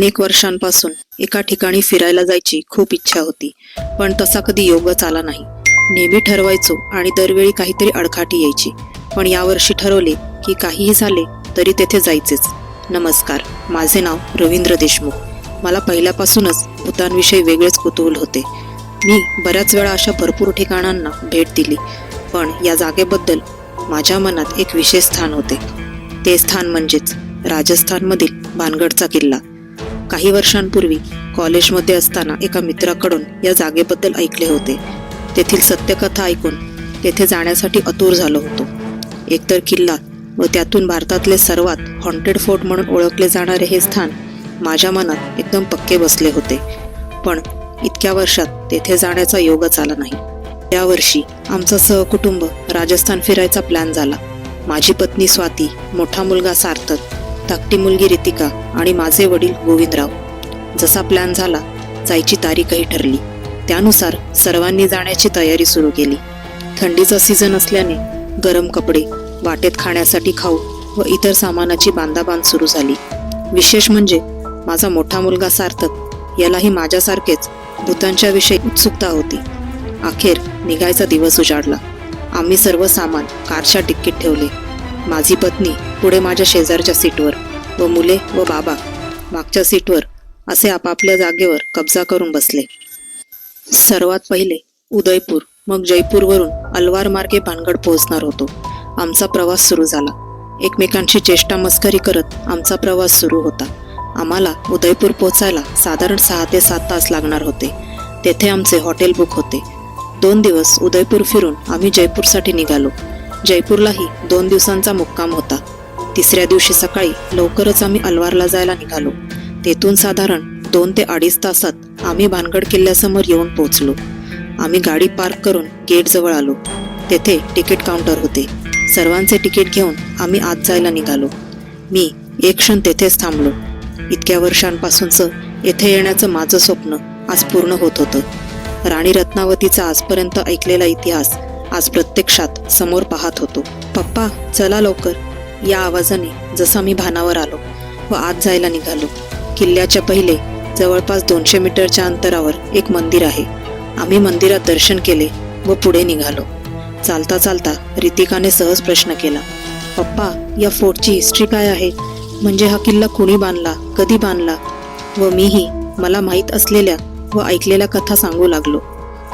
अनेक वर्षांपासून एका ठिकाणी फिरायला जायची खूप इच्छा होती पण तसा कधी योगच आला नाही. नेहमी ठरवायचो आणि दरवेळी काहीतरी अडखाटी यायची पण यावर्षी ठरवले की काहीही झाले तरी तेथे जायचेच. नमस्कार माझे नाव रवींद्र देशमुख. मला पहिल्यापासूनच भूतांविषयी वेगळेच कुतूहल होते. मी बऱ्याच वेळा अशा भरपूर ठिकाणांना भेट दिली पण या जागेबद्दल माझ्या मनात एक विशेष स्थान होते. ते स्थान म्हणजेच राजस्थानमधील भानगडचा किल्ला. काही वर्षांपूर्वी कॉलेजमध्ये असताना एका मित्राकडून या जागेबद्दल ऐकले होते. तेथील सत्यकथा ऐकून तेथे जाण्यासाठी अतुर झालो होतो. एकतर किल्ला व त्यातून भारतातले सर्वात हॉन्टेड फोर्ट म्हणून ओळखले जाणारे हे स्थान माझ्या मनात एकदम पक्के बसले होते. पण इतक्या वर्षात तेथे जाण्याचा योगच आला नाही. यावर्षी आमचा सहकुटुंब राजस्थान फिरायचा प्लॅन झाला. माझी पत्नी स्वाती मोठा मुलगा सार्थक धाकटी मुलगी रितिका आणि माझे वडील गोविंदराव. जसा प्लॅन झाला जायची तारीखही ठरली. त्यानुसार सर्वांनी जाण्याची तयारी सुरू केली. थंडीचा सीझन असल्याने गरम कपडे वाटेत खाण्यासाठी खाऊ व इतर सामानाची बांधाबांध सुरू झाली. विशेष म्हणजे माझा मोठा मुलगा सार्थक यालाही माझ्यासारखेच भूतांच्या विषयी उत्सुकता होती. अखेर निघायचा दिवस उजाडला. आम्ही सर्व सामान कारच्या टिकीत ठेवले. माझी पत्नी पुढे माझ्या शेजारच्या सीटवर व मुले व बाबा मागच्या सीटवर असे आपापल्या जागेवर कब्जा करून बसले. सर्वात पहिले उदयपूर मग जयपूरवरून अलवार मार्गे भानगड पोहोचणार होतो. आमचा प्रवास सुरू झाला. एकमेकांशी चेष्टा मस्करी करत आमचा प्रवास सुरू होता. आम्हाला उदयपूर पोहोचायला साधारण सहा ते सात तास लागणार होते. तेथे आमचे हॉटेल बुक होते. दोन दिवस उदयपूर फिरून आम्ही जयपूरसाठी निघालो. जयपूरलाही दोन दिवसांचा मुक्काम होता. तिसऱ्या दिवशी सकाळी लवकरच आम्ही अलवारला जायला निघालो. तेथून साधारण दोन ते अडीच तासात आम्ही भानगड किल्ल्यासमोर येऊन पोहोचलो. आम्ही गाडी पार्क करून गेटजवळ आलो. तेथे तिकीट काउंटर होते. सर्वांचे तिकीट घेऊन आम्ही आत जायला निघालो. मी एक क्षण तेथेच थांबलो. इतक्या वर्षांपासूनचं येथे येण्याचं माझं स्वप्न आज पूर्ण होत होतं. राणी रत्नावतीचा आजपर्यंत ऐकलेला इतिहास आज प्रत्यक्षात समोर पाहत होतो. पप्पा चला लवकर. या आवाजाने जसा मी भानावर आलो व आत जायला निघालो. किल्ल्याच्या पहिले जवळपास दोनशे मीटरच्या अंतरावर एक मंदिर आहे. आम्ही मंदिरात दर्शन केले व पुढे निघालो. चालता चालता रितिकाने सहज प्रश्न केला. पप्पा या फोर्टची हिस्ट्री काय आहे? म्हणजे हा किल्ला कुणी बांधला कधी बांधला? व मीही मला माहीत असलेल्या व ऐकलेल्या कथा सांगू लागलो.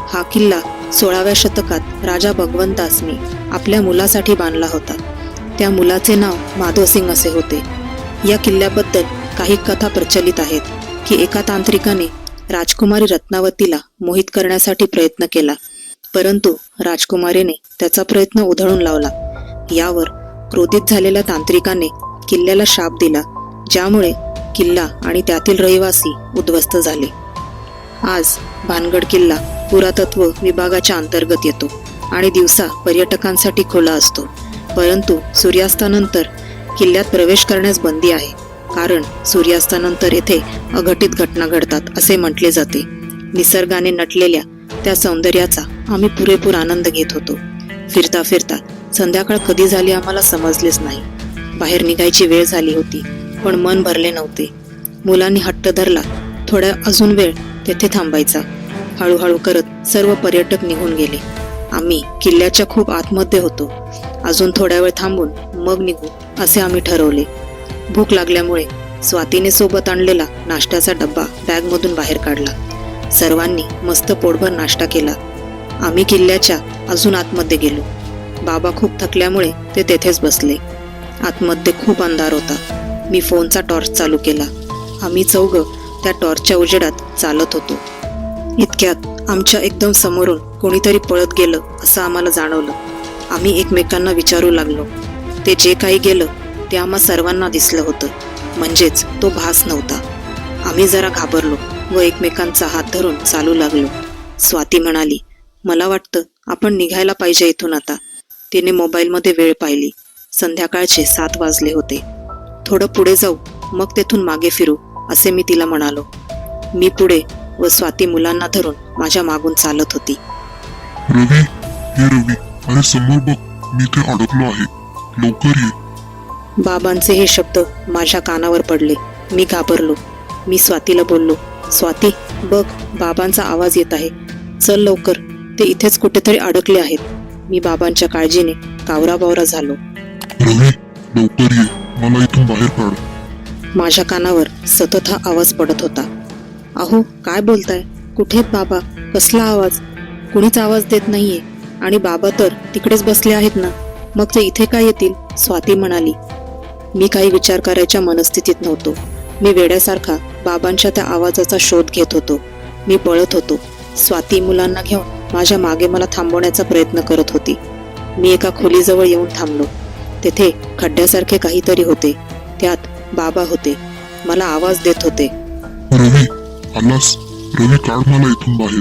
हा किल्ला सोळाव्या शतकात राजा भगवंतासने आपल्या मुलासाठी बांधला होता. त्या मुलाचे नाव माधवसिंग असे होते. या किल्ल्याबद्दल काही कथा प्रचलित आहेत की एका तांत्रिकाने राजकुमारी रत्नावतीला मोहित करण्यासाठी प्रयत्न केला. परंतु राजकुमारीने त्याचा प्रयत्न उधळून लावला. यावर क्रोधित झालेल्या तांत्रिकाने किल्ल्याला शाप दिला ज्यामुळे किल्ला आणि त्यातील रहिवासी उद्ध्वस्त झाले. आज भानगड किल्ला पुरातत्व विभागाच्या अंतर्गत येतो आणि दिवसा पर्यटकांसाठी खुला असतो. परंतु सूर्यास्तानंतर किल्ल्यात प्रवेश करण्यास बंदी आहे. कारण सूर्यास्तानंतर येथे अघटित घटना घडतात असे म्हटले जाते. निसर्गाने नटलेल्या त्या सौंदर्याचा आम्ही पुरेपूर आनंद घेत होतो. फिरता फिरता संध्याकाळ कधी झाली आम्हाला समजलेच नाही. बाहेर निघायची वेळ झाली होती पण मन भरले नव्हते. मुलांनी हट्ट धरला थोड्या अजून वेळ तेथे थांबायचा. हळूहळू करत सर्व पर्यटक निघून गेले. आम्ही किल्ल्याच्या खूप आतमध्ये होतो. अजून थोड्या वेळ थांबून मग निघू असे आम्ही ठरवले. भूक लागल्यामुळे स्वातीने सोबत आणलेला नाश्त्याचा डब्बा बॅगमधून बाहेर काढला. सर्वांनी मस्त पोटभर नाश्ता केला. आम्ही किल्ल्याच्या अजून आतमध्ये गेलो. बाबा खूप थकल्यामुळे ते तेथेच बसले. आतमध्ये खूप अंधार होता. मी फोनचा टॉर्च चालू केला. आम्ही चौघ त्या टॉर्चच्या उजेडात चालत होतो. इतक्यात आमच्या एकदम समोरून कोणीतरी पळत गेलं असं आम्हाला जाणवलं. आम्ही एकमेकांना विचारू लागलो. ते जे काही गेलं ते आम्हा सर्वांना दिसलं होतं. म्हणजेच तो भास नव्हता. आम्ही जरा घाबरलो व एकमेकांचा हात धरून चालू लागलो. स्वाती म्हणाली मला वाटतं आपण निघायला पाहिजे इथून आता. तिने मोबाईलमध्ये वेळ पाहिली. संध्याकाळचे सात वाजले होते. थोडं पुढे जाऊ मग तेथून मागे फिरू असे मी तिला म्हणालो. मी पुढे व स्वाती मुलांना धरून माझ्या मागून चालत होती. रवी हे रवी अरे समोर बघ मी इथे अडकलो आहे. लवकर ये. बाबांचे हे शब्द माझ्या कानावर पडले. मी घाबरलो. मी स्वातीला बोललो स्वाती बघ बाबांचा आवाज येत आहे. चल लवकर. ते इथेच कुठेतरी अडकले आहेत. मी बाबांच्या काळजीने कावराबावरा झालो. रवी लवकर ये. मला इथून बाहेर काढ. माझ्या कानावर सतत हा आवाज पडत होता. अहो काय बोलताय? कुठे बाबा? कसला आवाज? कुणीच आवाज देत नाहीये. आणि बाबा तर तिकडेच बसले आहेत ना. मग ते इथे काय येतील? स्वाती म्हणाली. मी काही विचार करायच्या मनस्थितीत नव्हतो. मी वेड्यासारखा बाबांच्या त्या आवाजाचा शोध घेत होतो. मी पळत होतो. स्वाती मुलांना घेऊन माझ्या मागे मला थांबवण्याचा प्रयत्न करत होती. मी एका खोलीजवळ येऊन थांबलो. तेथे खड्ड्यासारखे काहीतरी होते. त्यात बाबा होते. मला आवाज देत होते. आलास रवी काढ मला इथून बाहेर.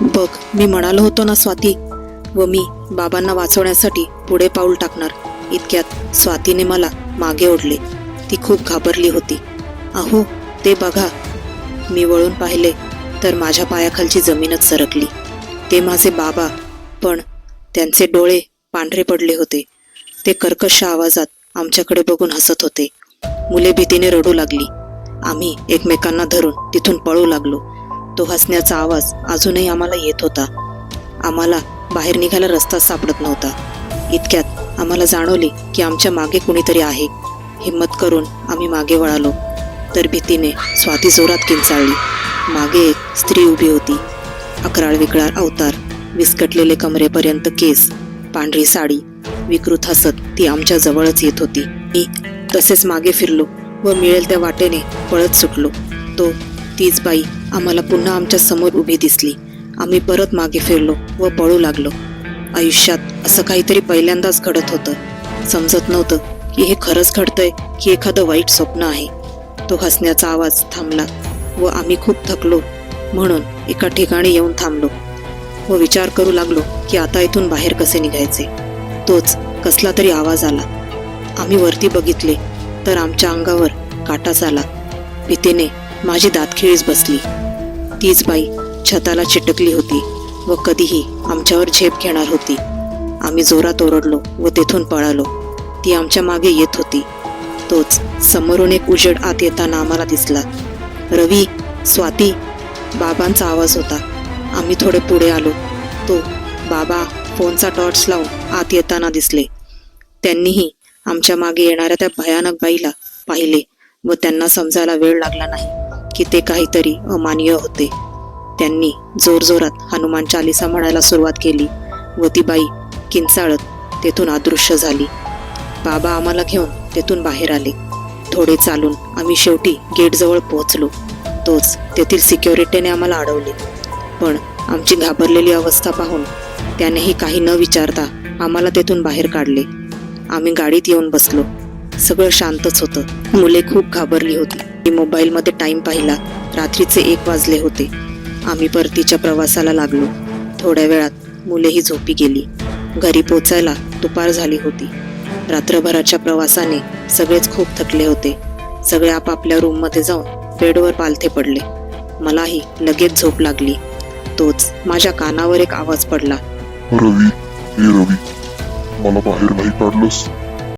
बघ मी म्हणालो होतो ना स्वाती. व मी बाबांना वाचवण्यासाठी पुढे पाऊल टाकणार. इतक्यात स्वातीने मला मागे ओढले. ती खूप घाबरली होती. अहो ते बघा. मी वळून पाहिले तर माझ्या पायाखालची जमीनच सरकली. ते माझे बाबा पण त्यांचे डोळे पांढरे पडले होते. ते कर्कश आवाजात आमच्याकडे बघून हसत होते. मुले भीतीने रडू लागली. आम्ही एकमेकांना धरून तिथून पळू लागलो. तो हसण्याचा आवाज अजूनही आम्हाला येत होता. आम्हाला बाहेर निघायला रस्ता सापडत नव्हता. इतक्यात आम्हाला जाणवले की आमच्या मागे कुणीतरी आहे. हिम्मत करून आम्ही मागे वळालो. तर भीतीने स्वाती जोरात किंचाळली. मागे एक स्त्री उभी होती. अकराळ विकराळ अवतार विस्कटलेले कमरेपर्यंत केस पांढरी साडी विकृत हसत ती आमच्या जवळच येत होती. मी तसेच मागे फिरलो. व मिळेल त्या वाटेने पळत सुटलो. तो तीच बाई आम्हाला पुन्हा आमच्यासमोर उभी दिसली. आम्ही परत मागे फिरलो व पळू लागलो. आयुष्यात असं काहीतरी पहिल्यांदाच घडत होतं. समजत नव्हतं की हे खरंच घडतंय की एखादं वाईट स्वप्न आहे. तो हसण्याचा आवाज थांबला व आम्ही खूप थकलो म्हणून एका ठिकाणी येऊन थांबलो व विचार करू लागलो की आता इथून बाहेर कसे निघायचे. तोच कसला तरी आवाज आला. आम्ही वरती बघितले तर आमच्या अंगावर काटाच आला भीतीने माझी दातखिळीच बसली. तीच बाई छताला चिटकली होती व कधीही आमच्यावर झेप घेणार होती. आम्ही जोरात ओरडलो व तेथून पळालो. ती आमच्या मागे येत होती. तोच समोरून एक उजेड आत येताना आम्हाला दिसला. रवी स्वाती बाबांचा आवाज होता. आम्ही थोडे पुढे आलो. तो बाबा फोनचा टॉर्च लावून आत येताना दिसले. त्यांनीही आमच्या मागे येणाऱ्या त्या भयानक बाईला पाहिले व त्यांना समजायला वेळ लागला नाही की ते काहीतरी अमान्य होते. त्यांनी जोरजोरात हनुमान चालिसा म्हणायला सुरुवात केली व ती बाई किंचाळत तेथून अदृश्य झाली. बाबा आम्हाला घेऊन तेथून बाहेर आले. थोडे चालून आम्ही शेवटी गेटजवळ पोहोचलो. तोच तेथील सिक्युरिटीने आम्हाला अडवले. पण आमची घाबरलेली अवस्था पाहून त्यानेही काही न विचारता आम्हाला तेथून बाहेर काढले. आम्ही गाडीत येऊन बसलो. सगळं शांतच होतं. मुले खूप घाबरली होती. मी मोबाईलमध्ये टाईम पाहिला. रात्रीचे एक वाजले होते. आम्ही परतीच्या प्रवासाला लागलो. थोड्या वेळात मुलेही झोपी गेली. घरी पोचायला दुपार झाली होती. रात्रभराच्या प्रवासाने सगळेच खूप थकले होते. सगळे आपापल्या रूममध्ये जाऊन बेडवर पालथे पडले. मलाही लगेच झोप लागली. तोच माझ्या कानावर एक आवाज पडला. रवी रवी. मला बाहेर नाही काढलंस